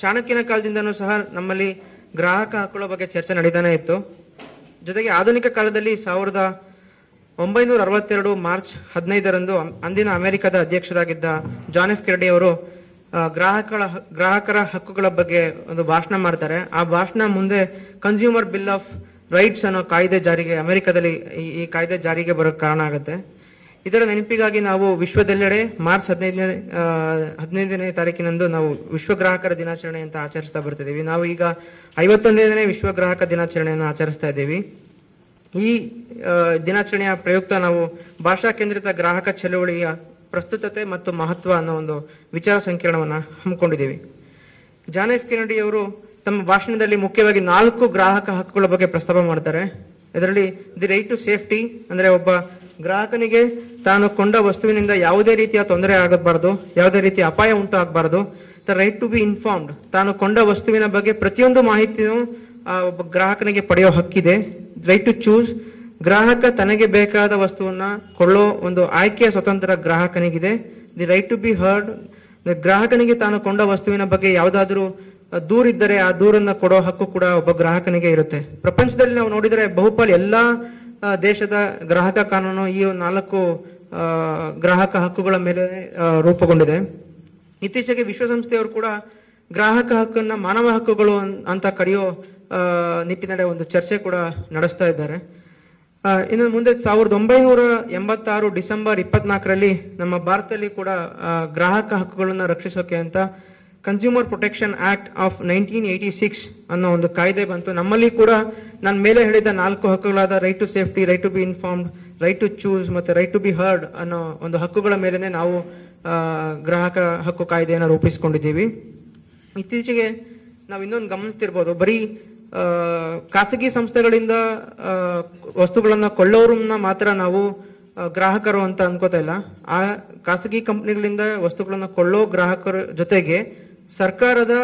ಚಾಣಕ್ಯನ ಕಾಲದಿಂದನೂ ಸಹ ನಮ್ಮಲ್ಲಿ ಗ್ರಾಹಕ ಹಾಕೊಳ್ಳೋ ಬಗ್ಗೆ ಚರ್ಚೆ ನಡೀತಾನೆ ಇತ್ತು. ಜೊತೆಗೆ ಆಧುನಿಕ ಕಾಲದಲ್ಲಿ ಸಾವಿರದ ಒಂಬೈನೂರ ಅರವತ್ತೆರಡು ಮಾರ್ಚ್ ಹದಿನೈದರಂದು ಅಂದಿನ ಅಮೆರಿಕದ ಅಧ್ಯಕ್ಷರಾಗಿದ್ದ ಜಾನ್ ಎಫ್ ಕೆರಡಿ ಅವರು ಗ್ರಾಹಕರ ಗ್ರಾಹಕರ ಹಕ್ಕುಗಳ ಬಗ್ಗೆ ಒಂದು ಭಾಷಣ ಮಾಡ್ತಾರೆ. ಆ ಭಾಷಣ ಮುಂದೆ ಕನ್ಸ್ಯೂಮರ್ ಬಿಲ್ ಆಫ್ ರೈಟ್ಸ್ ಅನ್ನೋ ಕಾಯ್ದೆ ಜಾರಿಗೆ, ಅಮೆರಿಕದಲ್ಲಿ ಈ ಕಾಯ್ದೆ ಜಾರಿಗೆ ಬರೋಕೆ ಕಾರಣ ಆಗುತ್ತೆ. ಇದರ ನೆನಪಿಗಾಗಿ ನಾವು ವಿಶ್ವದೆಲ್ಲೆಡೆ ಮಾರ್ಚ್ ಹದಿನೈದನೇ ಹದಿನೈದನೇ ತಾರೀಕಿನಂದು ನಾವು ವಿಶ್ವ ಗ್ರಾಹಕರ ದಿನಾಚರಣೆ ಅಂತ ಆಚರಿಸ್ತಾ ಬರ್ತಿದ್ದೀವಿ. ನಾವು ಈಗ ಐವತ್ತೊಂದನೇ ವಿಶ್ವ ಗ್ರಾಹಕ ದಿನಾಚರಣೆಯನ್ನು ಆಚರಿಸ್ತಾ ಇದ್ದೀವಿ. ಈ ದಿನಾಚರಣೆಯ ಪ್ರಯುಕ್ತ ನಾವು ಭಾಷಾ ಕೇಂದ್ರಿತ ಗ್ರಾಹಕ ಚಳುವಳಿಯ ಪ್ರಸ್ತುತತೆ ಮತ್ತು ಮಹತ್ವ ಅನ್ನೋ ಒಂದು ವಿಚಾರ ಸಂಕಿರಣವನ್ನು ಹಮ್ಮಿಕೊಂಡಿದ್ದೀವಿ. ಜಾನ್ ಎಫ್ ಕೆನಡಿ ಅವರು ತಮ್ಮ ಭಾಷಣದಲ್ಲಿ ಮುಖ್ಯವಾಗಿ ನಾಲ್ಕು ಗ್ರಾಹಕ ಹಕ್ಕುಗಳ ಬಗ್ಗೆ ಪ್ರಸ್ತಾಪ ಮಾಡ್ತಾರೆ. ಇದರಲ್ಲಿ ದಿ ರೈಟ್ ಟು ಸೇಫ್ಟಿ ಅಂದರೆ ಒಬ್ಬ ಗ್ರಾಹಕನಿಗೆ ತಾನು ಕೊಂಡ ವಸ್ತುವಿನಿಂದ ಯಾವುದೇ ರೀತಿಯ ತೊಂದರೆ ಆಗಬಾರದು, ಯಾವುದೇ ರೀತಿಯ ಅಪಾಯ ಉಂಟು ಆಗಬಾರದು the right to be informed ತಾನು ಕೊಂಡ ವಸ್ತುವಿನ ಬಗ್ಗೆ ಪ್ರತಿಯೊಂದು ಮಾಹಿತಿಯೂ ಗ್ರಾಹಕನಿಗೆ ಪಡೆಯೋ ಹಕ್ಕಿದೆ. ರೈಟ್ ಟು ಚೂಸ್ ಗ್ರಾಹಕ ತನಗೆ ಬೇಕಾದ ವಸ್ತುವನ್ನ ಕೊಳ್ಳೋ ಒಂದು ಆಯ್ಕೆಯ ಸ್ವತಂತ್ರ ಗ್ರಾಹಕನಿಗಿದೆ. The right to be heard ಗ್ರಾಹಕನಿಗೆ ತಾನು ಕೊಂಡ ವಸ್ತುವಿನ ಬಗ್ಗೆ ಯಾವುದಾದ್ರೂ ದೂರಿದ್ದರೆ ಆ ದೂರನ್ನ ಕೊಡೋ ಹಕ್ಕು ಕೂಡ ಒಬ್ಬ ಗ್ರಾಹಕನಿಗೆ ಇರುತ್ತೆ. ಪ್ರಪಂಚದಲ್ಲಿ ನಾವು ನೋಡಿದರೆ ಬಹುಪಾಲ್ ಎಲ್ಲಾ ದೇಶದ ಗ್ರಾಹಕ ಕಾನೂನು ಈ ನಾಲ್ಕು ಗ್ರಾಹಕ ಹಕ್ಕುಗಳ ಮೇಲೆ ರೂಪುಗೊಂಡಿದೆ. ಇತ್ತೀಚೆಗೆ ವಿಶ್ವಸಂಸ್ಥೆಯವರು ಕೂಡ ಗ್ರಾಹಕ ಹಕ್ಕನ್ನ ಮಾನವ ಹಕ್ಕುಗಳು ಅಂತ ಕರೆಯೋ ನಿಟ್ಟಿನಡೆ ಒಂದು ಚರ್ಚೆ ಕೂಡ ನಡೆಸ್ತಾ ಇದ್ದಾರೆ. ಇನ್ನು ಮುಂದೆ ಸಾವಿರದ ಒಂಬೈನೂರ ಎಂಬತ್ತಾರು ಡಿಸೆಂಬರ್ ಇಪ್ಪತ್ನಾಲ್ಕರಲ್ಲಿ ನಮ್ಮ ಭಾರತದಲ್ಲಿ ಕೂಡ ಗ್ರಾಹಕ ಹಕ್ಕುಗಳನ್ನ ರಕ್ಷಿಸೋಕೆ ಅಂತ consumer protection act of nineteen eighty six ಅನ್ನೋ ಒಂದು ಕಾಯ್ದೆ ಬಂತು. ನಮ್ಮಲ್ಲಿ ಕೂಡ ನಾನು ಮೇಲೆ ಹೇಳಿದ ನಾಲ್ಕು ಹಕ್ಕುಗಳಾದ right to safety right to be informed right to choose ಮತ್ತು ರೈಟ್ ಟು ಬಿ ಹರ್ಡ್ ಅನ್ನೋ ಒಂದು ಹಕ್ಕುಗಳ ಮೇಲೇ ನಾವು ಗ್ರಾಹಕ ಹಕ್ಕು ಕಾಯ್ದೆಯನ್ನು ರೂಪಿಸಿಕೊಂಡಿದ್ದೀವಿ. ಇತ್ತೀಚೆಗೆ ನಾವು ಇನ್ನೊಂದು ಗಮನಿಸ್ತಿರ್ಬೋದು. ಬರೀ ಖಾಸಗಿ ಸಂಸ್ಥೆಗಳಿಂದ ವಸ್ತುಗಳನ್ನ ಕೊಳ್ಳೋರನ್ನ ಮಾತ್ರ ನಾವು ಗ್ರಾಹಕರು ಅಂತ ಅನ್ಕೋತಾ ಇಲ್ಲ. ಆ ಖಾಸಗಿ ಕಂಪ್ನಿಗಳಿಂದ ವಸ್ತುಗಳನ್ನು ಕೊಳ್ಳೋ ಗ್ರಾಹಕರ ಜೊತೆಗೆ ಸರ್ಕಾರದ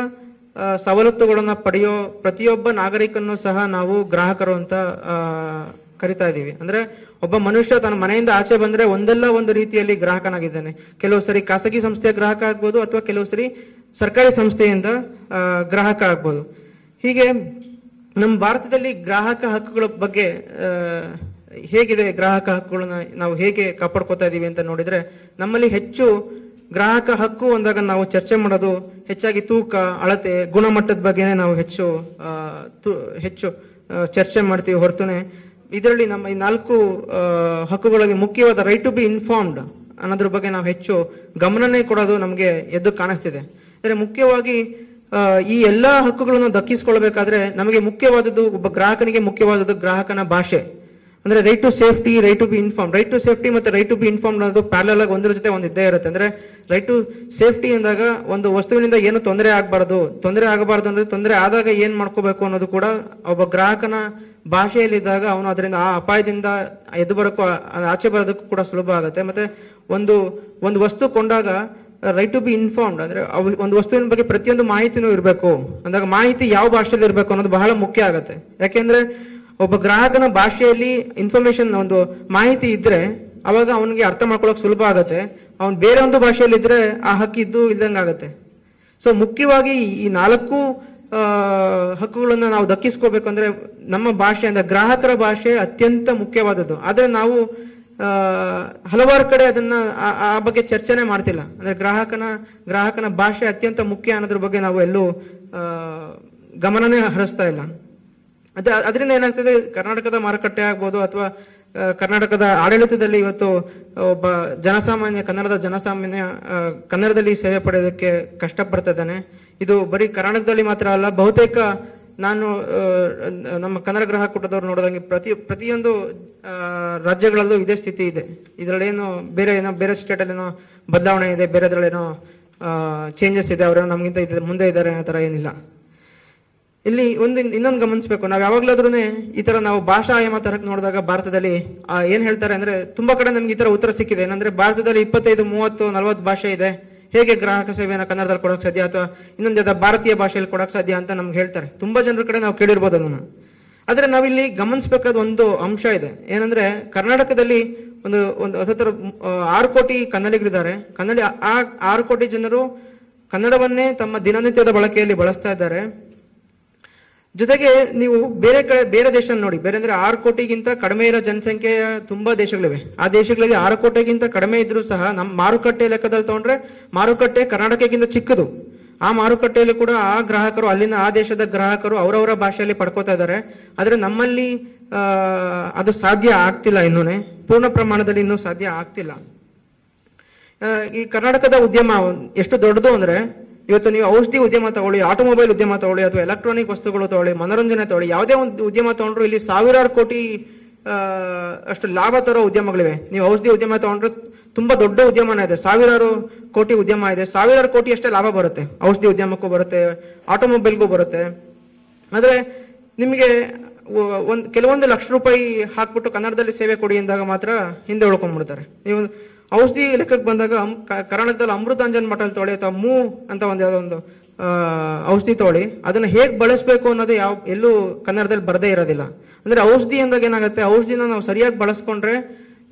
ಸವಲತ್ತುಗಳನ್ನು ಪಡೆಯೋ ಪ್ರತಿಯೊಬ್ಬ ನಾಗರಿಕನ್ನು ಸಹ ನಾವು ಗ್ರಾಹಕರು ಅಂತ ಕರಿತಾ ಇದ್ದೀವಿ. ಅಂದ್ರೆ ಒಬ್ಬ ಮನುಷ್ಯ ತನ್ನ ಮನೆಯಿಂದ ಆಚೆ ಬಂದ್ರೆ ಒಂದಲ್ಲ ಒಂದು ರೀತಿಯಲ್ಲಿ ಗ್ರಾಹಕನಾಗಿದ್ದಾನೆ. ಕೆಲವು ಸರಿ ಖಾಸಗಿ ಸಂಸ್ಥೆಯ ಗ್ರಾಹಕ ಆಗ್ಬೋದು ಅಥವಾ ಕೆಲವು ಸರಿ ಸರ್ಕಾರಿ ಸಂಸ್ಥೆಯಿಂದ ಗ್ರಾಹಕ ಆಗ್ಬೋದು. ಹೀಗೆ ನಮ್ಮ ಭಾರತದಲ್ಲಿ ಗ್ರಾಹಕ ಹಕ್ಕುಗಳ ಬಗ್ಗೆ ಹೇಗಿದೆ ಗ್ರಾಹಕ ಹಕ್ಕುಗಳನ್ನ ನಾವು ಹೇಗೆ ಕಾಪಾಡ್ಕೋತಾ ಇದೀವಿ ಅಂತ ನೋಡಿದ್ರೆ ನಮ್ಮಲ್ಲಿ ಹೆಚ್ಚು ಗ್ರಾಹಕ ಹಕ್ಕು ಅಂದಾಗ ನಾವು ಚರ್ಚೆ ಮಾಡೋದು ಹೆಚ್ಚಾಗಿ ತೂಕ, ಅಳತೆ, ಗುಣಮಟ್ಟದ ಬಗ್ಗೆನೇ ನಾವು ಹೆಚ್ಚು ಹೆಚ್ಚು ಚರ್ಚೆ ಮಾಡ್ತೀವಿ ಹೊರತುನೆ. ಇದರಲ್ಲಿ ನಮ್ಮ ಈ ನಾಲ್ಕು ಹಕ್ಕುಗಳಲ್ಲಿ ಮುಖ್ಯವಾದ ರೈಟ್ ಟು ಬಿ ಇನ್ಫಾರ್ಮ್ಡ್ ಅನ್ನೋದ್ರ ಬಗ್ಗೆ ನಾವು ಹೆಚ್ಚು ಗಮನನೇ ಕೊಡೋದು ನಮಗೆ ಎದ್ದು ಕಾಣಿಸ್ತಿದೆ. ಅಂದರೆ ಮುಖ್ಯವಾಗಿ ಈ ಎಲ್ಲ ಹಕ್ಕುಗಳನ್ನು ದಕ್ಕಿಸ್ಕೊಳ್ಬೇಕಾದ್ರೆ ನಮಗೆ ಮುಖ್ಯವಾದದ್ದು ಒಬ್ಬ ಗ್ರಾಹಕನಿಗೆ ಮುಖ್ಯವಾದದ್ದು ಗ್ರಾಹಕನ ಭಾಷೆ. ಅಂದ್ರೆ right to safety right to be inform right to safety ಮತ್ತೆ ರೈಟ್ ಟು ಬಿ ಇನ್ಫಾರ್ಮ್ ಅನ್ನೋದು ಪ್ಯಾರಲ್ ಆಗಿ ಒಂದ್ರ ಜೊತೆ ಒಂದು ಇದ್ದೇ ಇರುತ್ತೆ. ಅಂದ್ರೆ ರೈಟ್ ಟು ಸೇಫ್ಟಿ ಅಂದಾಗ ಒಂದು ವಸ್ತುವಿನಿಂದ ಏನು ತೊಂದರೆ ಆಗಬಾರದು ತೊಂದರೆ ಆಗಬಾರದು ಅಂದ್ರೆ ತೊಂದರೆ ಆದಾಗ ಏನ್ ಮಾಡ್ಕೋಬೇಕು ಅನ್ನೋದು ಕೂಡ ಒಬ್ಬ ಗ್ರಾಹಕನ ಭಾಷೆಯಲ್ಲಿದ್ದಾಗ ಅವನು ಅದರಿಂದ ಆ ಅಪಾಯದಿಂದ ಎದ್ದು ಬರಕ್ಕೂ, ಆಚೆ ಬರೋದಕ್ಕೂ ಕೂಡ ಸುಲಭ ಆಗುತ್ತೆ. ಮತ್ತೆ ಒಂದು ಒಂದು ವಸ್ತು ಕೊಂಡಾಗ ರೈಟ್ ಟು ಬಿ ಇನ್ಫಾರ್ಮ್ಡ್ ಅಂದ್ರೆ ಒಂದು ವಸ್ತುವಿನ ಬಗ್ಗೆ ಪ್ರತಿಯೊಂದು ಮಾಹಿತಿನೂ ಇರಬೇಕು. ಅಂದಾಗ ಮಾಹಿತಿ ಯಾವ ಭಾಷೆಯಲ್ಲಿ ಇರಬೇಕು ಅನ್ನೋದು ಬಹಳ ಮುಖ್ಯ ಆಗುತ್ತೆ. ಯಾಕೆಂದ್ರೆ ಒಬ್ಬ ಗ್ರಾಹಕನ ಭಾಷೆಯಲ್ಲಿ ಇನ್ಫಾರ್ಮೇಶನ್ ಒಂದು ಮಾಹಿತಿ ಇದ್ರೆ ಅವಾಗ ಅವನಿಗೆ ಅರ್ಥ ಮಾಡ್ಕೊಳ್ಳೋಕೆ ಸುಲಭ ಆಗುತ್ತೆ. ಅವ್ನು ಬೇರೆ ಒಂದು ಭಾಷೆಯಲ್ಲಿ ಇದ್ರೆ ಆ ಹಕ್ಕಿದ್ದು ಇಲ್ದಂಗೆ ಆಗುತ್ತೆ. ಸೊ ಮುಖ್ಯವಾಗಿ ಈ ನಾಲ್ಕು ಹಕ್ಕುಗಳನ್ನು ನಾವು ದಕ್ಕಿಸ್ಕೋಬೇಕಂದ್ರೆ ನಮ್ಮ ಭಾಷೆ, ಅಂದ್ರೆ ಗ್ರಾಹಕರ ಭಾಷೆ ಅತ್ಯಂತ ಮುಖ್ಯವಾದದ್ದು. ಆದರೆ ನಾವು ಹಲವಾರು ಕಡೆ ಅದನ್ನ ಆ ಬಗ್ಗೆ ಚರ್ಚೆನೆ ಮಾಡ್ತಿಲ್ಲ. ಅಂದ್ರೆ ಗ್ರಾಹಕನ ಗ್ರಾಹಕನ ಭಾಷೆ ಅತ್ಯಂತ ಮುಖ್ಯ ಅನ್ನೋದ್ರ ಬಗ್ಗೆ ನಾವು ಎಲ್ಲೂ ಗಮನನೇ ಹರಿಸ್ತಾ ಇಲ್ಲ. ಅದ, ಅದರಿಂದ ಏನಾಗ್ತದೆ, ಕರ್ನಾಟಕದ ಮಾರುಕಟ್ಟೆ ಆಗ್ಬೋದು ಅಥವಾ ಕರ್ನಾಟಕದ ಆಡಳಿತದಲ್ಲಿ ಇವತ್ತು ಒಬ್ಬ ಜನಸಾಮಾನ್ಯ, ಕನ್ನಡದ ಜನಸಾಮಾನ್ಯ ಕನ್ನಡದಲ್ಲಿ ಸೇವೆ ಪಡೆಯೋದಕ್ಕೆ ಕಷ್ಟಪಡ್ತಾ ಇದ್ದಾನೆ ಇದು ಬರೀ ಕರ್ನಾಟಕದಲ್ಲಿ ಮಾತ್ರ ಅಲ್ಲ, ಬಹುತೇಕ ನಾನು ನಮ್ಮ ಕನ್ನಡ ಗ್ರಹ ಕೂಟದವ್ರು ನೋಡಿದಂಗೆ ಪ್ರತಿ, ಪ್ರತಿಯೊಂದು ರಾಜ್ಯಗಳಲ್ಲೂ ಇದೇ ಸ್ಥಿತಿ ಇದೆ. ಇದರಲ್ಲೇನು ಬೇರೆ ಏನೋ, ಬೇರೆ ಸ್ಟೇಟಲ್ಲಿ ಏನೋ ಬದಲಾವಣೆ ಇದೆ, ಬೇರೆದ್ರಲ್ಲೇನೋ ಚೇಂಜಸ್ ಇದೆ, ಅವರೇನೋ ನಮಗಿಂತ ಮುಂದೆ ಇದ್ದಾರೆ ಆ ಥರ ಏನಿಲ್ಲ. ಇಲ್ಲಿ ಒಂದು ಇನ್ನೊಂದು ಗಮನಿಸಬೇಕು. ನಾವು ಯಾವಾಗ್ಲಾದ್ರೂ ಈ ತರ ನಾವು ಭಾಷಾ ಆಯಾಮ ತರಕ್ ನೋಡಿದಾಗ ಭಾರತದಲ್ಲಿ ಏನ್ ಹೇಳ್ತಾರೆ ಅಂದ್ರೆ ತುಂಬಾ ಕಡೆ ನಮ್ಗೆ ಈ ತರ ಉತ್ತರ ಸಿಕ್ಕಿದೆ. ಏನಂದ್ರೆ ಭಾರತದಲ್ಲಿ ಇಪ್ಪತ್ತೈದು ಮೂವತ್ತು ನಲವತ್ತು ಭಾಷೆ ಇದೆ. ಹೇಗೆ ಗ್ರಾಹಕ ಸೇವೆಯನ್ನು ಕನ್ನಡದಲ್ಲಿ ಕೊಡಕ್ ಸಾಧ್ಯ ಅಥವಾ ಇನ್ನೊಂದು ಯಾವ್ದು ಭಾರತೀಯ ಭಾಷೆಯಲ್ಲಿ ಕೊಡಕ್ ಸಾಧ್ಯ ಅಂತ ನಮ್ಗೆ ಹೇಳ್ತಾರೆ. ತುಂಬಾ ಜನರ ಕಡೆ ನಾವು ಕೇಳಿರ್ಬೋದು ಅದನ್ನು. ಆದ್ರೆ ನಾವಿಲ್ಲಿ ಗಮನಿಸಬೇಕಾದ ಒಂದು ಅಂಶ ಇದೆ. ಏನಂದ್ರೆ ಕರ್ನಾಟಕದಲ್ಲಿ ಒಂದು ಒಂದು ಹತ್ತತ್ರ ಆ, ಆರು ಕೋಟಿ ಕನ್ನಡಿಗರಿದ್ದಾರೆ. ಕನ್ನಡಿ ಆ ಆರು ಕೋಟಿ ಜನರು ಕನ್ನಡವನ್ನೇ ತಮ್ಮ ದಿನನಿತ್ಯದ ಬಳಕೆಯಲ್ಲಿ ಬಳಸ್ತಾ ಇದ್ದಾರೆ. ಜೊತೆಗೆ ನೀವು ಬೇರೆ ಕಡೆ, ಬೇರೆ ದೇಶ ನೋಡಿ. ಬೇರೆ ಅಂದ್ರೆ ಆರು ಕೋಟಿಗಿಂತ ಕಡಿಮೆ ಇರೋ ಜನಸಂಖ್ಯೆಯ ತುಂಬಾ ದೇಶಗಳಿವೆ. ಆ ದೇಶಗಳಲ್ಲಿ ಆರು ಕೋಟಿಗಿಂತ ಕಡಿಮೆ ಇದ್ರೂ ಸಹ ನಮ್ಮ ಮಾರುಕಟ್ಟೆ ಲೆಕ್ಕದಲ್ಲಿ ತಗೊಂಡ್ರೆ ಮಾರುಕಟ್ಟೆ ಕರ್ನಾಟಕಕ್ಕಿಂತ ಚಿಕ್ಕದು. ಆ ಮಾರುಕಟ್ಟೆಯಲ್ಲಿ ಕೂಡ ಆ ಗ್ರಾಹಕರು, ಅಲ್ಲಿನ ಆ ದೇಶದ ಗ್ರಾಹಕರು ಅವರವರ ಭಾಷೆಯಲ್ಲಿ ಪಡ್ಕೋತಾ ಇದ್ದಾರೆ. ಆದ್ರೆ ನಮ್ಮಲ್ಲಿ ಅದು ಸಾಧ್ಯ ಆಗ್ತಿಲ್ಲ ಇನ್ನೂನೆ. ಪೂರ್ಣ ಪ್ರಮಾಣದಲ್ಲಿ ಇನ್ನೂ ಸಾಧ್ಯ ಆಗ್ತಿಲ್ಲ. ಈ ಕರ್ನಾಟಕದ ಉದ್ಯಮ ಎಷ್ಟು ದೊಡ್ಡದು ಅಂದ್ರೆ ಇವತ್ತು ನೀವು ಔಷಧಿ ಉದ್ಯಮ ತಗೊಳ್ಳಿ, ಆಟೋಮೊಬೈಲ್ ಉದ್ಯಮ ತಗೊಳ್ಳಿ, ಅಥವಾ ಎಲೆಕ್ಟ್ರಾನಿಕ್ ವಸ್ತುಗಳು ತಗೊಳ್ಳಿ, ಮನೋರಂಜನೆ ತಗೊಳ್ಳಿ, ಯಾವುದೇ ಒಂದು ಉದ್ಯಮ ತಗೊಂಡ್ರು ಇಲ್ಲಿ ಸಾವಿರಾರು ಕೋಟಿ ಅಷ್ಟು ಲಾಭ ತರೋ ಉದ್ಯಮಗಳಿವೆ. ನೀವು ಔಷಧಿ ಉದ್ಯಮ ತಗೊಂಡ್ರೆ ತುಂಬಾ ದೊಡ್ಡ ಉದ್ಯಮನ ಇದೆ. ಸಾವಿರಾರು ಕೋಟಿ ಉದ್ಯಮ ಇದೆ. ಸಾವಿರಾರು ಕೋಟಿ ಅಷ್ಟೇ ಲಾಭ ಬರುತ್ತೆ. ಔಷಧಿ ಉದ್ಯಮಕ್ಕೂ ಬರುತ್ತೆ, ಆಟೋಮೊಬೈಲ್ಗೂ ಬರುತ್ತೆ. ಆದ್ರೆ ನಿಮಗೆ ಒಂದು, ಕೆಲವೊಂದು ಲಕ್ಷ ರೂಪಾಯಿ ಹಾಕ್ಬಿಟ್ಟು ಕನ್ನಡದಲ್ಲಿ ಸೇವೆ ಕೊಡಿ ಎಂದಾಗ ಮಾತ್ರ ಹಿಂದೆ ಉಳ್ಕೊಂಡ್ಬಿಡ್ತಾರೆ. ನೀವು ಔಷಧಿ ಲೆಕ್ಕಕ್ಕೆ ಬಂದಾಗ ಕರ್ನಾಟಕದಲ್ಲಿ ಅಮೃತಾಂಜನ್ ಮಠದಲ್ಲಿ ತೊಗೊಳ್ಳಿ ಅಥವಾ ಮೂ ಅಂತ ಒಂದು ಯಾವುದೋ ಒಂದು ಔಷಧಿ ತೊಳಿ, ಅದನ್ನ ಹೇಗೆ ಬಳಸಬೇಕು ಅನ್ನೋದು ಯಾವ ಎಲ್ಲೂ ಕನ್ನಡದಲ್ಲಿ ಬರದೇ ಇರೋದಿಲ್ಲ. ಅಂದ್ರೆ ಔಷಧಿ ಅಂದಾಗ ಏನಾಗುತ್ತೆ, ಔಷಧಿನ ನಾವು ಸರಿಯಾಗಿ ಬಳಸ್ಕೊಂಡ್ರೆ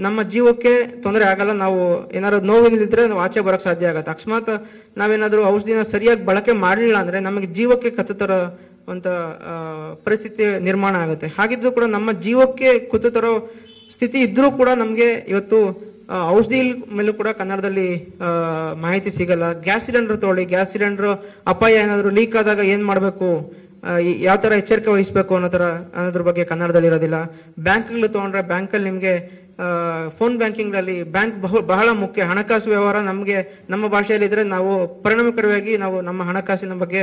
ನಮ್ಮ ಜೀವಕ್ಕೆ ತೊಂದರೆ ಆಗಲ್ಲ, ನಾವು ಏನಾದ್ರು ನೋವಿನಲ್ಲಿದ್ರೆ ನಾವು ಆಚೆ ಬರಕ್ ಸಾಧ್ಯ ಆಗತ್ತೆ. ಅಕಸ್ಮಾತ್ ನಾವೇನಾದ್ರೂ ಔಷಧಿನ ಸರಿಯಾಗಿ ಬಳಕೆ ಮಾಡಲಿಲ್ಲ ಅಂದ್ರೆ ನಮಗೆ ಜೀವಕ್ಕೆ ಕತ್ತು ತರೋ ಅಂತ ಪರಿಸ್ಥಿತಿ ನಿರ್ಮಾಣ ಆಗುತ್ತೆ. ಹಾಗಿದ್ರು ಕೂಡ ನಮ್ಮ ಜೀವಕ್ಕೆ ಕುತ್ತು ತರೋ ಸ್ಥಿತಿ ಇದ್ರೂ ಕೂಡ ನಮಗೆ ಇವತ್ತು ಔಷಧಿ ಮೇಲೂ ಕೂಡ ಕನ್ನಡದಲ್ಲಿ ಮಾಹಿತಿ ಸಿಗಲ್ಲ. ಗ್ಯಾಸ್ ಸಿಲಿಂಡರ್ ತಗೊಳ್ಳಿ. ಗ್ಯಾಸ್ ಸಿಲಿಂಡರ್ ಅಪಾಯ ಏನಾದರೂ ಲೀಕ್ ಆದಾಗ ಏನ್ ಮಾಡಬೇಕು? ಯಾವ ತರ ಎಚ್ಚರಿಕೆ ವಹಿಸಬೇಕು ಅನ್ನೋ ತರ, ಅನ್ನೋದ್ರ ಬಗ್ಗೆ ಕನ್ನಡದಲ್ಲಿ ಇರೋದಿಲ್ಲ. ಬ್ಯಾಂಕ್ಗಳು ತಗೊಂಡ್ರೆ ಬ್ಯಾಂಕಲ್ಲಿ ನಿಮ್ಗೆ ಫೋನ್ ಬ್ಯಾಂಕಿಂಗ್ ಅಲ್ಲಿ ಬ್ಯಾಂಕ್ ಬಹು, ಬಹಳ ಮುಖ್ಯ. ಹಣಕಾಸು ವ್ಯವಹಾರ ನಮಗೆ, ನಮ್ಮ ಭಾಷೆಯಲ್ಲಿ ಇದ್ರೆ ನಾವು ಪರಿಣಾಮಕಾರಿಯಾಗಿ ನಾವು ನಮ್ಮ ಹಣಕಾಸಿನ ಬಗ್ಗೆ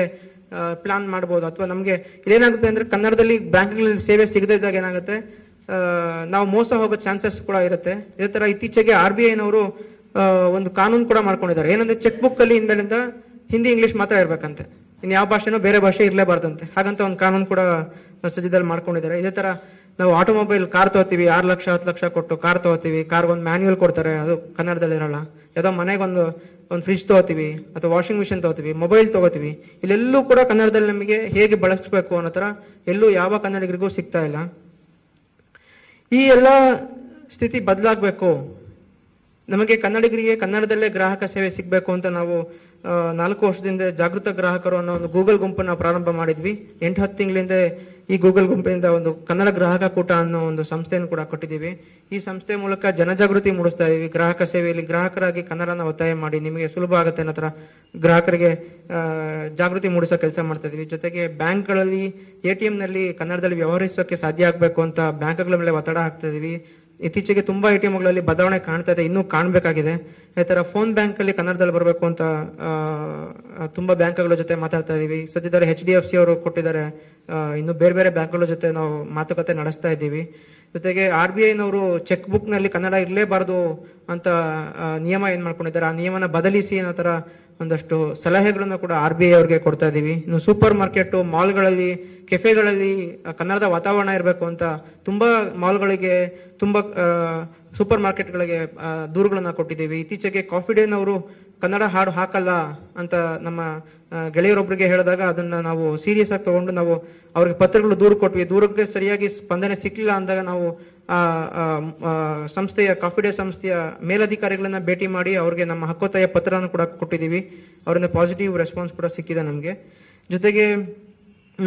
ಪ್ಲಾನ್ ಮಾಡಬಹುದು ಅಥವಾ ನಮಗೆ ಇದೇನಾಗುತ್ತೆ ಅಂದ್ರೆ ಕನ್ನಡದಲ್ಲಿ ಬ್ಯಾಂಕ್ಗಳಲ್ಲಿ ಸೇವೆ ಸಿಗದೇ ಇದ್ದಾಗ ಏನಾಗುತ್ತೆ? ನಾವು ಮೋಸ ಹೋಗೋ ಚಾನ್ಸಸ್ ಕೂಡ ಇರುತ್ತೆ. ಇದೇ ತರ ಇತ್ತೀಚೆಗೆ ಆರ್ ಬಿ ಐನವರು ಒಂದು ಕಾನೂನು ಕೂಡ ಮಾಡ್ಕೊಂಡಿದ್ದಾರೆ. ಏನಂದ್ರೆ ಚೆಕ್ ಬುಕ್ ಅಲ್ಲಿ ಇನ್ಮೇಲಿಂದ ಹಿಂದಿ ಇಂಗ್ಲಿಷ್ ಮಾತ್ರ ಇರ್ಬೇಕಂತೆ. ಇನ್ ಯಾವ ಭಾಷೆನೂ ಬೇರೆ ಭಾಷೆ ಇರಲೇಬಾರ್ದಂತೆ. ಹಾಗಂತ ಒಂದು ಕಾನೂನು ಕೂಡ ಸದ್ಯದಲ್ಲಿ ಮಾಡ್ಕೊಂಡಿದ್ದಾರೆ. ಇದೇ ತರ ನಾವು ಆಟೋಮೊಬೈಲ್ ಕಾರ್ ತಗೋತೀವಿ, ಆರು ಲಕ್ಷ, ಹತ್ತು ಲಕ್ಷ ಕೊಟ್ಟು ಕಾರ್ ತಗೋತೀವಿ ಕಾರ್ಗೊಂದು ಒಂದು ಮ್ಯಾನ್ಯುಯಲ್ ಕೊಡ್ತಾರೆ. ಅದು ಕನ್ನಡದಲ್ಲಿ ಇರಲ್ಲ ಯಾವುದೋ ಮನೆಗೆ ಒಂದು ಒಂದು ಫ್ರಿಜ್ ತಗೋತೀವಿ, ಅಥವಾ ವಾಷಿಂಗ್ ಮಿಷಿನ್ ತಗೋತೀವಿ ಮೊಬೈಲ್ ತಗೋತೀವಿ. ಇಲ್ಲೆಲ್ಲೂ ಕೂಡ ಕನ್ನಡದಲ್ಲಿ ನಮಗೆ ಹೇಗೆ ಬಳಸಬೇಕು ಅನ್ನೋ ಥರ ಎಲ್ಲೂ ಯಾವ ಕನ್ನಡಿಗರಿಗೂ ಸಿಗ್ತಾ ಇಲ್ಲ. ಈ ಎಲ್ಲ ಸ್ಥಿತಿ ಬದಲಾಗಬೇಕು. ನಮಗೆ ಕನ್ನಡಿಗರಿಗೆ ಕನ್ನಡದಲ್ಲೇ ಗ್ರಾಹಕ ಸೇವೆ ಸಿಗಬೇಕು ಅಂತ ನಾವು ನಾಲ್ಕು ವರ್ಷದಿಂದ ಜಾಗೃತ ಗ್ರಾಹಕರು ಅನ್ನೋ ಒಂದು ಗೂಗಲ್ ಗುಂಪನ್ನ ಪ್ರಾರಂಭ ಮಾಡಿದ್ವಿ. ಎಂಟು ಹತ್ತು ತಿಂಗಳಿಂದ ಈ ಗೂಗಲ್ ಗುಂಪಿನಿಂದ ಒಂದು ಕನ್ನಡ ಗ್ರಾಹಕ ಕೂಟ ಅನ್ನೋ ಒಂದು ಸಂಸ್ಥೆಯನ್ನು ಕೂಡ ಕೊಟ್ಟಿದ್ದೀವಿ. ಈ ಸಂಸ್ಥೆ ಮೂಲಕ ಜನಜಾಗೃತಿ ಮೂಡಿಸ್ತಾ ಇದೀವಿ. ಗ್ರಾಹಕ ಸೇವೆಯಲ್ಲಿ ಗ್ರಾಹಕರಾಗಿ ಕನ್ನಡನ ಒತ್ತಾಯ ಮಾಡಿ ನಿಮಗೆ ಸುಲಭ ಆಗುತ್ತೆ ಅನ್ನೋ ಥರ ಗ್ರಾಹಕರಿಗೆ ಜಾಗೃತಿ ಮೂಡಿಸೋ ಕೆಲಸ ಮಾಡ್ತಾ ಇದ್ದೀವಿ ಜೊತೆಗೆ ಬ್ಯಾಂಕ್ಗಳಲ್ಲಿ, ಎ ಟಿ ಎಂನಲ್ಲಿ ಕನ್ನಡದಲ್ಲಿ ವ್ಯವಹರಿಸೋಕೆ ಸಾಧ್ಯ ಆಗಬೇಕು ಅಂತ ಬ್ಯಾಂಕ್ಗಳ ಮೇಲೆ ಒತ್ತಡ ಹಾಕ್ತಾ ಇದ್ದೀವಿ ಇತ್ತೀಚೆಗೆ ತುಂಬಾ ಎ ಟಿ ಎಂಗಳಲ್ಲಿ ಬದಲಾವಣೆ ಕಾಣ್ತಾ ಇದೆ. ಇನ್ನೂ ಕಾಣಬೇಕಾಗಿದೆ. ಈ ತರ ಫೋನ್ ಬ್ಯಾಂಕ್ ಅಲ್ಲಿ ಕನ್ನಡದಲ್ಲಿ ಬರಬೇಕು ಅಂತ ತುಂಬಾ ಬ್ಯಾಂಕ್ಗಳ ಜೊತೆ ಮಾತಾಡ್ತಾ ಇದೀವಿ. ಸದ್ಯದಲ್ಲಿ ಎಚ್ ಡಿ ಎಫ್ ಸಿ ಅವರು ಕೊಟ್ಟಿದ್ದಾರೆ. ಇನ್ನು ಬೇರೆ ಬೇರೆ ಬ್ಯಾಂಕ್ಗಳ ಜೊತೆ ನಾವು ಮಾತುಕತೆ ನಡೆಸ್ತಾ ಇದ್ದೀವಿ. ಜೊತೆಗೆ ಆರ್ ಬಿ ಐನವರು ಚೆಕ್ ಬುಕ್ನಲ್ಲಿ ಕನ್ನಡ ಇರಲೇಬಾರದು ಅಂತ ನಿಯಮ ಏನ್ ಮಾಡ್ಕೊಂಡಿದ್ದಾರೆ? ಆ ನಿಯಮನ ಬದಲಿಸಿ ಅನ್ನೋ ತರ ಒಂದಷ್ಟು ಸಲಹೆಗಳನ್ನ ಕೂಡ ಆರ್ ಬಿ ಐ ಅವ್ರಿಗೆ ಕೊಡ್ತಾ ಇದೀವಿ. ಇನ್ನು ಸೂಪರ್ ಮಾರ್ಕೆಟ್, ಮಾಲ್ಗಳಲ್ಲಿ, ಕೆಫೆಗಳಲ್ಲಿ ಕನ್ನಡದ ವಾತಾವರಣ ಇರಬೇಕು ಅಂತ ತುಂಬಾ ಮಾಲ್ಗಳಿಗೆ ತುಂಬಾ ಸೂಪರ್ ಮಾರ್ಕೆಟ್ಗಳಿಗೆ ಗಳಿಗೆ ದೂರುಗಳನ್ನ ಕೊಟ್ಟಿದ್ದೀವಿ. ಇತ್ತೀಚೆಗೆ ಕಾಫಿ ಡೇನವರು ಕನ್ನಡ ಹಾಡು ಹಾಕಲ್ಲ ಅಂತ ನಮ್ಮ ಗೆಳೆಯರೊಬ್ಬರಿಗೆ ಹೇಳಿದಾಗ ಅದನ್ನ ನಾವು ಸೀರಿಯಸ್ ಆಗಿ ತಗೊಂಡು ನಾವು ಅವ್ರಿಗೆ ಪತ್ರಗಳು ದೂರು ಕೊಟ್ವಿ. ದೂರಕ್ಕೆ ಸರಿಯಾಗಿ ಸ್ಪಂದನೆ ಸಿಕ್ಲಿಲ್ಲ ಅಂದಾಗ ನಾವು ಸಂಸ್ಥೆಯ, ಕಾಫಿ ಡೇ ಸಂಸ್ಥೆಯ ಮೇಲಧಿಕಾರಿಗಳನ್ನ ಭೇಟಿ ಮಾಡಿ ಅವ್ರಿಗೆ ನಮ್ಮ ಹಕ್ಕೊತ್ತಾಯ ಪತ್ರವನ್ನು ಕೂಡ ಕೊಟ್ಟಿದ್ದೀವಿ. ಅವರಿಂದ ಪಾಸಿಟಿವ್ ರೆಸ್ಪಾನ್ಸ್ ಕೂಡ ಸಿಕ್ಕಿದೆ ನಮಗೆ. ಜೊತೆಗೆ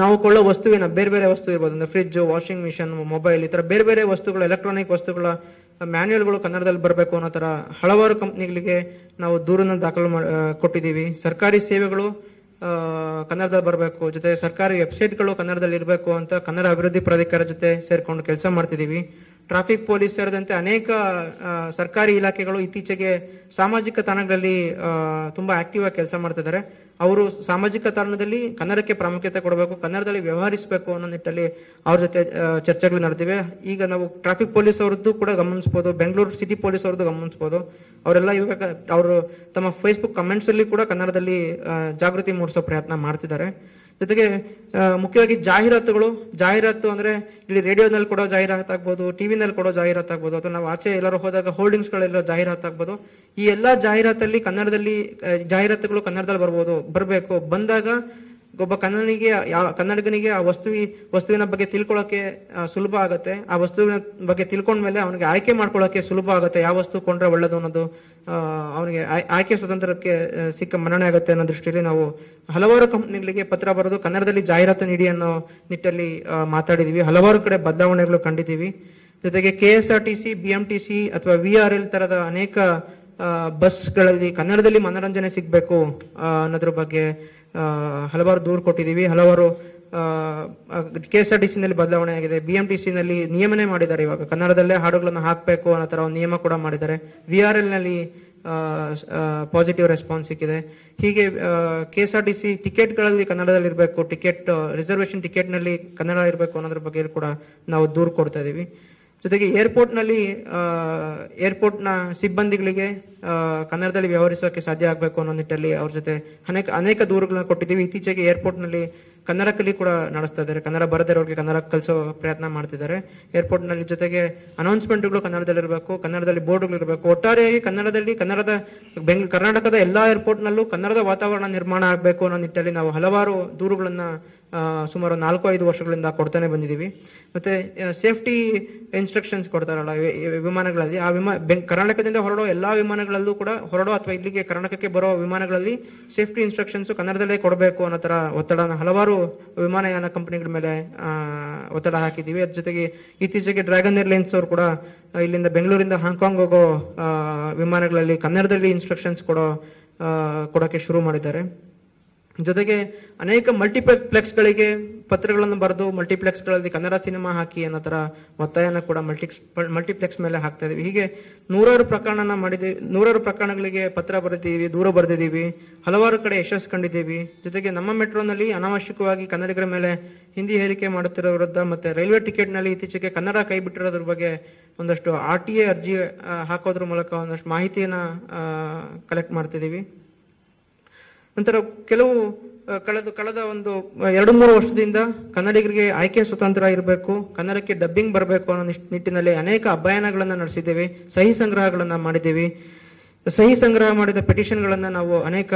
ನಾವು ಕೊಳ್ಳೋ ವಸ್ತುವಿನ ಬೇರೆ ಬೇರೆ ವಸ್ತು ಇರ್ಬೋದು. ಅಂದ್ರೆ ಫ್ರಿಜ್ ವಾಷಿಂಗ್ ಮಿಷನ್ ಮೊಬೈಲ್ ಈ ತರ ಬೇರೆ ಬೇರೆ ವಸ್ತುಗಳು ಎಲೆಕ್ಟ್ರಾನಿಕ್ ವಸ್ತುಗಳ ಮ್ಯಾನ್ಯಲ್ಗಳು ಕನ್ನಡದಲ್ಲಿ ಬರಬೇಕು ಅನ್ನೋ ತರ ಹಲವಾರು ಕಂಪ್ನಿಗಳಿಗೆ ನಾವು ದೂರನ್ನು ದಾಖಲು ಕೊಟ್ಟಿದ್ದೀವಿ. ಸರ್ಕಾರಿ ಸೇವೆಗಳು ಕನ್ನಡದಲ್ಲಿ ಬರಬೇಕು. ಜೊತೆ ಸರ್ಕಾರಿ ವೆಬ್ಸೈಟ್ಗಳು ಕನ್ನಡದಲ್ಲಿ ಇರಬೇಕು ಅಂತ ಕನ್ನಡ ಅಭಿವೃದ್ಧಿ ಪ್ರಾಧಿಕಾರ ಜೊತೆ ಸೇರ್ಕೊಂಡು ಕೆಲಸ ಮಾಡ್ತಿದ್ದೀವಿ. ಟ್ರಾಫಿಕ್ ಪೊಲೀಸ್ ಸೇರಿದಂತೆ ಅನೇಕ ಸರ್ಕಾರಿ ಇಲಾಖೆಗಳು ಇತ್ತೀಚೆಗೆ ಸಾಮಾಜಿಕ ತಾಣಗಳಲ್ಲಿ ತುಂಬಾ ಆಕ್ಟಿವ್ ಆಗಿ ಕೆಲಸ ಮಾಡ್ತಿದ್ದಾರೆ ಅವರು ಸಾಮಾಜಿಕ ತಾಣದಲ್ಲಿ ಕನ್ನಡಕ್ಕೆ ಪ್ರಾಮುಖ್ಯತೆ ಕೊಡಬೇಕು, ಕನ್ನಡದಲ್ಲಿ ವ್ಯವಹರಿಸಬೇಕು ಅನ್ನೋ ನಿಟ್ಟಲ್ಲಿ ಅವ್ರ ಜೊತೆ ಚರ್ಚೆಗಳು ನಡೆದಿವೆ. ಈಗ ನಾವು ಟ್ರಾಫಿಕ್ ಪೊಲೀಸ್ ಅವರದ್ದು ಕೂಡ ಗಮನಿಸಬಹುದು ಬೆಂಗಳೂರು ಸಿಟಿ ಪೊಲೀಸ್ ಅವ್ರದ್ದು ಗಮನಿಸಬಹುದು ಅವರೆಲ್ಲ ಇವಾಗ ಅವರು ತಮ್ಮ ಫೇಸ್ಬುಕ್ ಕಮೆಂಟ್ಸ್ ಅಲ್ಲಿ ಕೂಡ ಕನ್ನಡದಲ್ಲಿ ಜಾಗೃತಿ ಮೂಡಿಸೋ ಪ್ರಯತ್ನ ಮಾಡ್ತಿದ್ದಾರೆ. ಜೊತೆಗೆ ಮುಖ್ಯವಾಗಿ ಜಾಹೀರಾತುಗಳು, ಜಾಹೀರಾತು ಅಂದ್ರೆ ಇಲ್ಲಿ ರೇಡಿಯೋನಲ್ಲಿ ಕೊಡೋ ಜಾಹೀರಾತು ಆಗ್ಬೋದು, ಟಿವಿನಲ್ಲಿ ಕೊಡೋ ಜಾಹೀರಾತು ಆಗ್ಬೋದು, ಅಥವಾ ನಾವು ಆಚೆ ಎಲ್ಲರೂ ಹೋದಾಗ ಹೋರ್ಡಿಂಗ್ಸ್ ಗಳೆಲ್ಲ ಜಾಹೀರಾತು ಆಗ್ಬೋದು. ಈ ಎಲ್ಲಾ ಜಾಹೀರಾತಲ್ಲಿ ಕನ್ನಡದಲ್ಲಿ ಜಾಹೀರಾತುಗಳು ಕನ್ನಡದಲ್ಲಿ ಬರ್ಬೋದು, ಬರಬೇಕು. ಬಂದಾಗ ಒಬ್ಬ ಕನ್ನಡಿಗೆ ಯಾವ ಕನ್ನಡಿಗನಿಗೆ ಆ ವಸ್ತುವಿ ವಸ್ತುವಿನ ಬಗ್ಗೆ ತಿಳ್ಕೊಳ್ಳೋಕೆ ಸುಲಭ ಆಗುತ್ತೆ. ಆ ವಸ್ತುವಿನ ಬಗ್ಗೆ ತಿಳ್ಕೊಂಡ್ಮೇಲೆ ಅವನಿಗೆ ಆಯ್ಕೆ ಮಾಡ್ಕೊಳ್ಳೋಕೆ ಸುಲಭ ಆಗುತ್ತೆ. ಯಾವ ವಸ್ತು ಕೊಂಡ್ರೆ ಒಳ್ಳೇದು ಅನ್ನೋದು ಅವನಿಗೆ ಆಯ್- ಆಯ್ಕೆ ಸ್ವತಂತ್ರಕ್ಕೆ ಸಿಕ್ಕ ಮನ್ನಣೆ ಆಗುತ್ತೆ ಅನ್ನೋ ದೃಷ್ಟಿಯಲ್ಲಿ ನಾವು ಹಲವಾರು ಕಂಪ್ನಿಗಳಿಗೆ ಪತ್ರ ಬರೆದು ಕನ್ನಡದಲ್ಲಿ ಜಾಹೀರಾತು ನೀಡಿ ಅನ್ನೋ ನಿಟ್ಟಲ್ಲಿ ಮಾತಾಡಿದೀವಿ. ಹಲವಾರು ಕಡೆ ಬದಲಾವಣೆಗಳು ಕಂಡಿದ್ದೀವಿ ಜೊತೆಗೆ K S R T C, B M T C ಅಥವಾ ವಿ ಆರ್ ಎಲ್ ತರದ ಅನೇಕ ಬಸ್ಗಳಲ್ಲಿ ಕನ್ನಡದಲ್ಲಿ ಮನೋರಂಜನೆ ಸಿಗಬೇಕು ಅನ್ನೋದ್ರ ಬಗ್ಗೆ ಹಲವಾರು ದೂರು ಕೊಟ್ಟಿದ್ದೀವಿ. ಹಲವಾರು ಕೆ ಎಸ್ ಆರ್ ಟಿ ಸಿನಲ್ಲಿ ಬದಲಾವಣೆ ಆಗಿದೆ. ಬಿ ಎಂ ಟಿ ನಲ್ಲಿ ನಿಯಮನೆ ಮಾಡಿದ್ದಾರೆ ಇವಾಗ. ಕನ್ನಡದಲ್ಲೇ ಹಾಡುಗಳನ್ನು ಹಾಕಬೇಕು ಅನ್ನೋ ತರ ಒಂದು ನಿಯಮ ಕೂಡ ಮಾಡಿದ್ದಾರೆ. ವಿ ಆರ್ ಎಲ್ನಲ್ಲಿ ಪಾಸಿಟಿವ್ ರೆಸ್ಪಾನ್ಸ್ ಸಿಕ್ಕಿದೆ. ಹೀಗೆ K S R T C ಟಿಕೆಟ್ಗಳಲ್ಲಿ ಕನ್ನಡದಲ್ಲಿ ಇರಬೇಕು, ಟಿಕೆಟ್ ರಿಸರ್ವೇಶನ್ ಟಿಕೆಟ್ನಲ್ಲಿ ಕನ್ನಡ ಇರಬೇಕು ಅನ್ನೋದ್ರ ಬಗ್ಗೆ ಕೂಡ ನಾವು ದೂರು ಕೊಡ್ತಾ ಇದೀವಿ ಜೊತೆಗೆ ಏರ್ಪೋರ್ಟ್ನಲ್ಲಿ ಏರ್ಪೋರ್ಟ್ನ ಸಿಬ್ಬಂದಿಗಳಿಗೆ ಕನ್ನಡದಲ್ಲಿ ವ್ಯವಹರಿಸೋಕೆ ಸಾಧ್ಯ ಆಗಬೇಕು ಅನ್ನೋ ನಿಟ್ಟಲ್ಲಿ ಅವ್ರ ಜೊತೆ ಅನೇಕ ಅನೇಕ ದೂರುಗಳನ್ನ ಕೊಟ್ಟಿದ್ದೀವಿ. ಇತ್ತೀಚೆಗೆ ಏರ್ಪೋರ್ಟ್ನಲ್ಲಿ ಕನ್ನಡ ಕಲಿ ಕೂಡ ನಡೆಸ್ತಾ ಇದ್ದಾರೆ. ಕನ್ನಡ ಬರದಿರೋರಿಗೆ ಕನ್ನಡ ಕಲಿಸೋ ಪ್ರಯತ್ನ ಮಾಡ್ತಿದ್ದಾರೆ. ಏರ್ಪೋರ್ಟ್ನಲ್ಲಿ ಜೊತೆಗೆ ಅನೌನ್ಸ್ಮೆಂಟ್ಗಳು ಕನ್ನಡದಲ್ಲಿ ಇರಬೇಕು ಕನ್ನಡದಲ್ಲಿ ಬೋರ್ಡ್ಗಳು ಇರಬೇಕು. ಒಟ್ಟಾರೆಯಾಗಿ ಕನ್ನಡದಲ್ಲಿ ಕನ್ನಡದ, ಬೆಂಗ್, ಕರ್ನಾಟಕದ ಎಲ್ಲಾ ಏರ್ಪೋರ್ಟ್ನಲ್ಲೂ ಕನ್ನಡದ ವಾತಾವರಣ ನಿರ್ಮಾಣ ಆಗಬೇಕು ಅನ್ನೋ ನಿಟ್ಟಲ್ಲಿ ನಾವು ಹಲವಾರು ದೂರುಗಳನ್ನ ಸುಮಾರು ನಾಲ್ಕು ಐದು ವರ್ಷಗಳಿಂದ ಕೊಡ್ತಾನೆ ಬಂದಿದ್ದೀವಿ. ಮತ್ತೆ ಸೇಫ್ಟಿ ಇನ್ಸ್ಟ್ರಕ್ಷನ್ಸ್ ಕೊಡ್ತಾರಲ್ಲ ವಿಮಾನಗಳಲ್ಲಿ. ಆ ವಿಮಾ ಕರ್ನಾಟಕದಿಂದ ಹೊರಡೋ ಎಲ್ಲಾ ವಿಮಾನಗಳಲ್ಲೂ ಕೂಡ ಹೊರಡೋ ಅಥವಾ ಇಲ್ಲಿಗೆ ಕರ್ನಾಟಕಕ್ಕೆ ಬರೋ ವಿಮಾನಗಳಲ್ಲಿ ಸೇಫ್ಟಿ ಇನ್ಸ್ಟ್ರಕ್ಷನ್ಸ್ ಕನ್ನಡದಲ್ಲೇ ಕೊಡಬೇಕು ಅನ್ನೋ ಥರ ಒತ್ತಡನ, ಹಲವಾರು ವಿಮಾನಯಾನ ಕಂಪನಿಗಳ ಮೇಲೆ ಒತ್ತಡ ಹಾಕಿದ್ದೀವಿ. ಅದ್ರ ಜೊತೆಗೆ ಇತ್ತೀಚೆಗೆ ಡ್ರ್ಯಾಗನ್ ಏರ್ಲೈನ್ಸ್ ಅವರು ಕೂಡ ಇಲ್ಲಿಂದ ಬೆಂಗಳೂರಿಂದ ಹಾಂಗ್ಕಾಂಗ್ ಹೋಗೋ ವಿಮಾನಗಳಲ್ಲಿ ಕನ್ನಡದಲ್ಲಿ ಇನ್ಸ್ಟ್ರಕ್ಷನ್ಸ್ ಕೊಡೋ ಕೊಡೋಕ್ಕೆ ಕೊಡೋಕೆ ಶುರು ಮಾಡಿದ್ದಾರೆ. ಜೊತೆಗೆ ಅನೇಕ ಮಲ್ಟಿಪ್ಲೆಕ್ಸ್ಗಳಿಗೆ ಪತ್ರಗಳನ್ನು ಬರೆದು, ಮಲ್ಟಿಪ್ಲೆಕ್ಸ್ಗಳಲ್ಲಿ ಕನ್ನಡ ಸಿನಿಮಾ ಹಾಕಿ ಅನ್ನೋ ಥರ ಒತ್ತಾಯನ ಕೂಡ ಮಲ್ಟಿಕ್ಸ್, ಮಲ್ಟಿಪ್ಲೆಕ್ಸ್ ಮೇಲೆ ಹಾಕ್ತಾ ಇದೀವಿ ಹೀಗೆ ನೂರಾರು ಪ್ರಕರಣನ ಮಾಡಿದೀವಿ ನೂರಾರು ಪ್ರಕರಣಗಳಿಗೆ ಪತ್ರ ಬರೆದಿದ್ದೀವಿ, ದೂರ ಬರೆದಿದ್ದೀವಿ, ಹಲವಾರು ಕಡೆ ಯಶಸ್ಸು ಕಂಡಿದ್ದೀವಿ. ಜೊತೆಗೆ ನಮ್ಮ ಮೆಟ್ರೋನಲ್ಲಿ ಅನಾವಶ್ಯಕವಾಗಿ ಕನ್ನಡಿಗರ ಮೇಲೆ ಹಿಂದಿ ಹೇರಿಕೆ ಮಾಡುತ್ತಿರೋ ವಿರುದ್ಧ ಮತ್ತೆ ರೈಲ್ವೆ ಟಿಕೆಟ್ನಲ್ಲಿ ಇತ್ತೀಚೆಗೆ ಕನ್ನಡ ಕೈ ಬಿಟ್ಟಿರೋದ್ರ ಬಗ್ಗೆ ಒಂದಷ್ಟು ಆರ್ ಟಿ ಎ ಅರ್ಜಿ ಹಾಕೋದ್ರ ಮೂಲಕ ಒಂದಷ್ಟು ಮಾಹಿತಿಯನ್ನ ಕಲೆಕ್ಟ್ ಮಾಡ್ತಿದ್ದೀವಿ. ನಂತರ ಕೆಲವು ಕಳೆದು, ಕಳೆದ ಒಂದು ಎರಡು, ಮೂರು ವರ್ಷದಿಂದ ಕನ್ನಡಿಗರಿಗೆ ಆಯ್ಕೆ ಸ್ವತಂತ್ರ ಇರಬೇಕು, ಕನ್ನಡಕ್ಕೆ ಡಬ್ಬಿಂಗ್ ಬರಬೇಕು ಅನ್ನೋ ನಿಟ್ಟಿನಲ್ಲಿ ಅನೇಕ ಅಭಿಯಾನಗಳನ್ನು ನಡೆಸಿದ್ದೇವೆ, ಸಹಿ ಸಂಗ್ರಹಗಳನ್ನು ಮಾಡಿದ್ದೇವೆ. ಸಹಿ ಸಂಗ್ರಹ ಮಾಡಿದ ಪಿಟಿಷನ್ಗಳನ್ನು ನಾವು ಅನೇಕ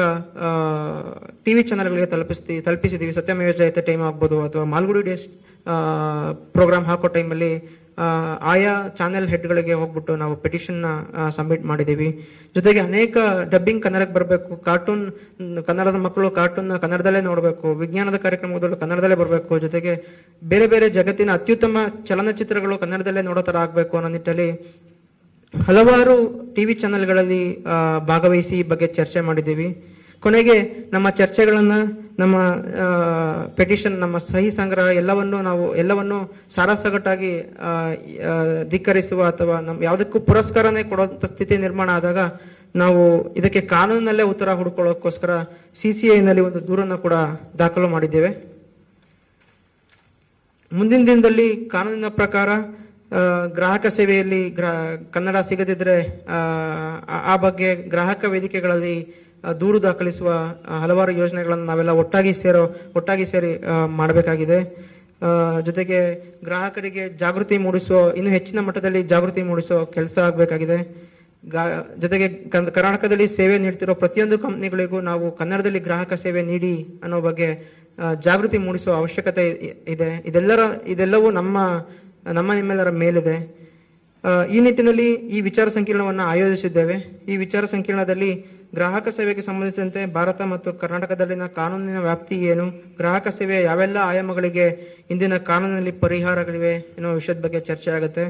ಟಿವಿ ಚಾನೆಲ್ಗಳಿಗೆ ತಲುಪಿಸ್ತೀವಿ ತಲುಪಿಸಿದ್ದೀವಿ. ಸತ್ಯಮೇವ ಜಯತೆ ಟೈಮ್ ಆಗ್ಬೋದು ಅಥವಾ ಮಾಲ್ಗುಡಿ ಡೇಸ್ ಪ್ರೋಗ್ರಾಮ್ ಹಾಕೋ ಟೈಮಲ್ಲಿ ಆಯಾ ಚಾನೆಲ್ ಹೆಡ್ಗಳಿಗೆ ಹೋಗ್ಬಿಟ್ಟು ನಾವು ಪಿಟಿಷನ್ ಸಬ್ಮಿಟ್ ಮಾಡಿದೀವಿ ಜೊತೆಗೆ ಅನೇಕ ಡಬ್ಬಿಂಗ್ ಕನ್ನಡಕ್ಕೆ ಬರಬೇಕು ಕಾರ್ಟೂನ್ ಕನ್ನಡದ ಮಕ್ಕಳು ಕಾರ್ಟೂನ್ ಕನ್ನಡದಲ್ಲೇ ನೋಡಬೇಕು, ವಿಜ್ಞಾನದ ಕಾರ್ಯಕ್ರಮಗಳು ಕನ್ನಡದಲ್ಲೇ ಬರಬೇಕು, ಜೊತೆಗೆ ಬೇರೆ ಬೇರೆ ಜಗತ್ತಿನ ಅತ್ಯುತ್ತಮ ಚಲನಚಿತ್ರಗಳು ಕನ್ನಡದಲ್ಲೇ ನೋಡೋ ಥರ ಆಗಬೇಕು ಅನ್ನೋ ನಿಟ್ಟಲ್ಲಿ ಹಲವಾರು ಟಿವಿ ಚಾನೆಲ್ಗಳಲ್ಲಿ ಭಾಗವಹಿಸಿ ಬಗ್ಗೆ ಚರ್ಚೆ ಮಾಡಿದ್ದೀವಿ. ಕೊನೆಗೆ ನಮ್ಮ ಚರ್ಚೆಗಳನ್ನ ನಮ್ಮ ಪೆಟಿಷನ್ ನಮ್ಮ ಸಹಿ ಸಂಗ್ರಹ ಎಲ್ಲವನ್ನು ನಾವು ಎಲ್ಲವನ್ನು ಸಾರಾಸಗಟ್ಟಾಗಿ ಧಿಕ್ಕರಿಸುವ ಅಥವಾ ನಮ್ ಯಾವುದಕ್ಕೂ ಪುರಸ್ಕಾರನೇ ಕೊಡುವಂತ ಸ್ಥಿತಿ ನಿರ್ಮಾಣ ಆದಾಗ ನಾವು ಇದಕ್ಕೆ ಕಾನೂನಿನಲ್ಲೇ ಉತ್ತರ ಹುಡುಕೊಳ್ಳೋಕ್ಕೋಸ್ಕರ ಸಿ ಐನಲ್ಲಿ ಒಂದು ದೂರನ್ನು ಕೂಡ ದಾಖಲು ಮಾಡಿದ್ದೇವೆ. ಮುಂದಿನ ದಿನದಲ್ಲಿ ಕಾನೂನಿನ ಪ್ರಕಾರ ಗ್ರಾಹಕ ಸೇವೆಯಲ್ಲಿ ಕನ್ನಡ ಸಿಗದಿದ್ರೆ ಆ, ಬಗ್ಗೆ ಗ್ರಾಹಕ ವೇದಿಕೆಗಳಲ್ಲಿ ದೂರು ದಾಖಲಿಸುವ ಹಲವಾರು ಯೋಜನೆಗಳನ್ನು ನಾವೆಲ್ಲ ಒಟ್ಟಾಗಿ ಸೇರೋ, ಒಟ್ಟಾಗಿ ಸೇರಿ ಮಾಡಬೇಕಾಗಿದೆ. ಜೊತೆಗೆ ಗ್ರಾಹಕರಿಗೆ ಜಾಗೃತಿ ಮೂಡಿಸೋ ಇನ್ನು ಹೆಚ್ಚಿನ ಮಟ್ಟದಲ್ಲಿ ಜಾಗೃತಿ ಮೂಡಿಸೋ ಕೆಲಸ ಆಗಬೇಕಾಗಿದೆ. ಜೊತೆಗೆ ಕರ್ನಾಟಕದಲ್ಲಿ ಸೇವೆ ನೀಡ್ತಿರೋ ಪ್ರತಿಯೊಂದು ಕಂಪ್ನಿಗಳಿಗೂ ನಾವು ಕನ್ನಡದಲ್ಲಿ ಗ್ರಾಹಕ ಸೇವೆ ನೀಡಿ ಅನ್ನೋ ಬಗ್ಗೆ ಜಾಗೃತಿ ಮೂಡಿಸುವ ಅವಶ್ಯಕತೆ ಇದೆ. ಇದೆಲ್ಲರ, ಇದೆಲ್ಲವೂ ನಮ್ಮ ನಮ್ಮ ನಿಮ್ಮೆಲ್ಲರ ಮೇಲಿದೆ. ಈ ನಿಟ್ಟಿನಲ್ಲಿ ಈ ವಿಚಾರ ಸಂಕಿರಣವನ್ನು ಆಯೋಜಿಸಿದ್ದೇವೆ. ಈ ವಿಚಾರ ಸಂಕಿರಣದಲ್ಲಿ ಗ್ರಾಹಕ ಸೇವೆಗೆ ಸಂಬಂಧಿಸಿದಂತೆ ಭಾರತ ಮತ್ತು ಕರ್ನಾಟಕದಲ್ಲಿನ ಕಾನೂನಿನ ವ್ಯಾಪ್ತಿ ಏನು? ಗ್ರಾಹಕ ಸೇವೆಯ ಯಾವೆಲ್ಲ ಆಯಾಮಗಳಿಗೆ ಇಂದಿನ ಕಾನೂನಿನಲ್ಲಿ ಪರಿಹಾರಗಳಿವೆ ಎನ್ನುವ ವಿಷಯದ ಬಗ್ಗೆ ಚರ್ಚೆ ಆಗುತ್ತೆ.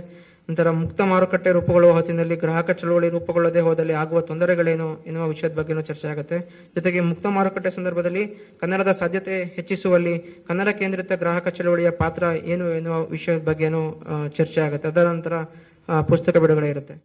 ನಂತರ ಮುಕ್ತ ಮಾರುಕಟ್ಟೆ ರೂಪುಗೊಳ್ಳುವ ಹೊತ್ತಿನಲ್ಲಿ ಗ್ರಾಹಕ ಚಳುವಳಿ ರೂಪುಗೊಳ್ಳದೆ ಹೋದಲ್ಲಿ ಆಗುವ ತೊಂದರೆಗಳೇನು ಎನ್ನುವ ವಿಷಯದ ಬಗ್ಗೆನೂ ಚರ್ಚೆ ಆಗುತ್ತೆ. ಜೊತೆಗೆ ಮುಕ್ತ ಮಾರುಕಟ್ಟೆ ಸಂದರ್ಭದಲ್ಲಿ ಕನ್ನಡದ ಸಾಧ್ಯತೆ ಹೆಚ್ಚಿಸುವಲ್ಲಿ ಕನ್ನಡ ಕೇಂದ್ರಿತ ಗ್ರಾಹಕ ಚಳುವಳಿಯ ಪಾತ್ರ ಏನು ಎನ್ನುವ ವಿಷಯದ ಬಗ್ಗೆನೂ ಚರ್ಚೆ ಆಗುತ್ತೆ. ಅದರ ನಂತರ ಪುಸ್ತಕ ಬಿಡುಗಡೆ ಇರುತ್ತೆ.